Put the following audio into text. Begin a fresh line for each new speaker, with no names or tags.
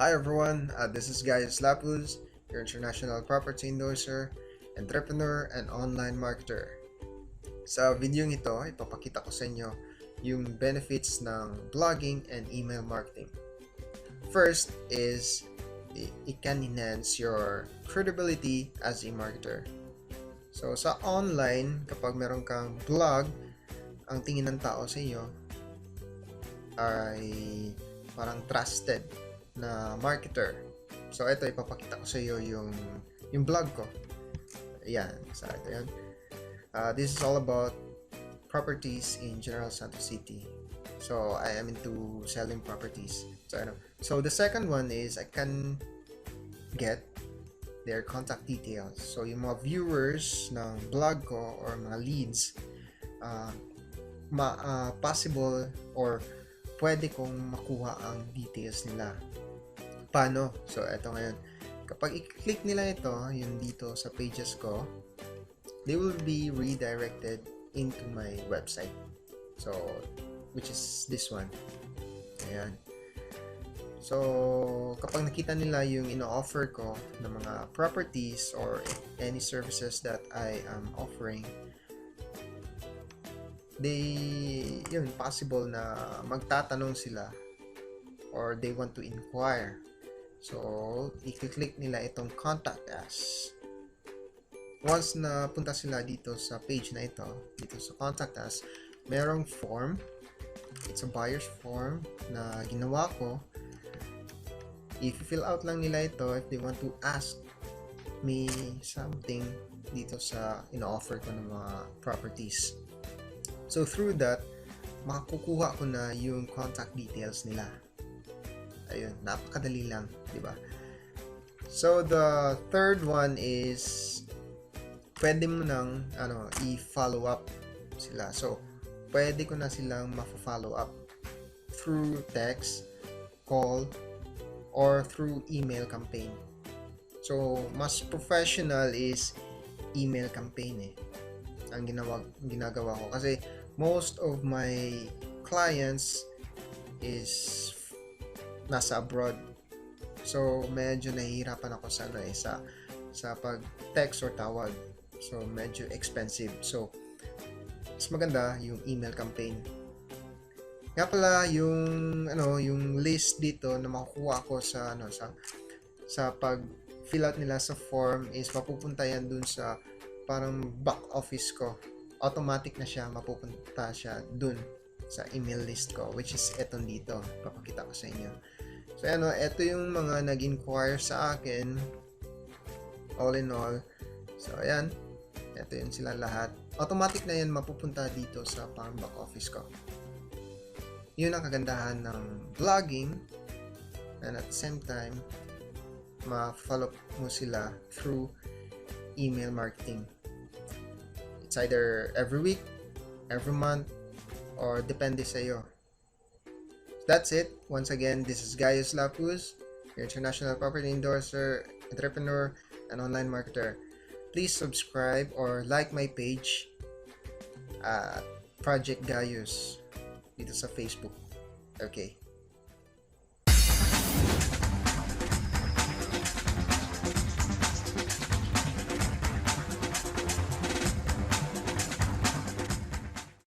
Hi everyone, uh, this is Gaius Lapuz, your international property endorser, entrepreneur, and online marketer. Sa video ito, ipapakita ko sa inyo yung benefits ng blogging and email marketing. First is it can enhance your credibility as a marketer. So sa online, kapag meron kang blog, ang tingin ng tao sa iyo ay parang trusted na marketer. So ito ipapakita ko sa iyo yung yung blog ko. Ayan, sa ito yan. Uh, this is all about properties in General Santos City. So I am into selling properties. So ano. So the second one is I can get their contact details. So yung mga viewers ng blog ko or mga leads uh, ma uh, possible or pwede kong makuha ang details nila. Paano? So, eto ngayon. Kapag i-click nila ito, yung dito sa pages ko, they will be redirected into my website. So, which is this one. Ayan. So, kapag nakita nila yung ino-offer ko ng mga properties or any services that I am offering, they, yun, possible na magtatanong sila or they want to inquire. So, i-click nila itong contact us. Once na punta sila dito sa page na ito, dito sa contact us, merong form. It's a buyer's form na ginawa ko. If you fill out lang nila ito, if they want to ask me something dito sa ino-offer ko ng mga properties. So through that, makakukuha ko na yung contact details nila. Ayun, napakadali lang, di ba? So the third one is pwede mo nang ano, i-follow up sila. So pwede ko na silang ma-follow up through text, call, or through email campaign. So mas professional is email campaign eh ang ginawa ginagawa ko kasi most of my clients is nasa abroad. So medyo nahihirapan ako sa ano eh, sa sa pag text or tawag. So medyo expensive. So mas maganda yung email campaign. Nga pala yung ano yung list dito na makukuha ko sa ano sa sa pag fill out nila sa form is mapupunta yan dun sa parang back office ko. Automatic na siya, mapupunta siya dun sa email list ko, which is etong dito. Papakita ko sa inyo. So, ano, ito yung mga nag-inquire sa akin. All in all. So, ayan. Ito yun sila lahat. Automatic na yan mapupunta dito sa parang back office ko. Yun ang kagandahan ng vlogging. And at the same time, ma-follow mo sila through email marketing. It's either every week, every month, or depende sa iyo. That's it. Once again, this is Gaius Lapuz, your international property endorser, entrepreneur, and online marketer. Please subscribe or like my page at Project Gaius dito sa Facebook. Okay.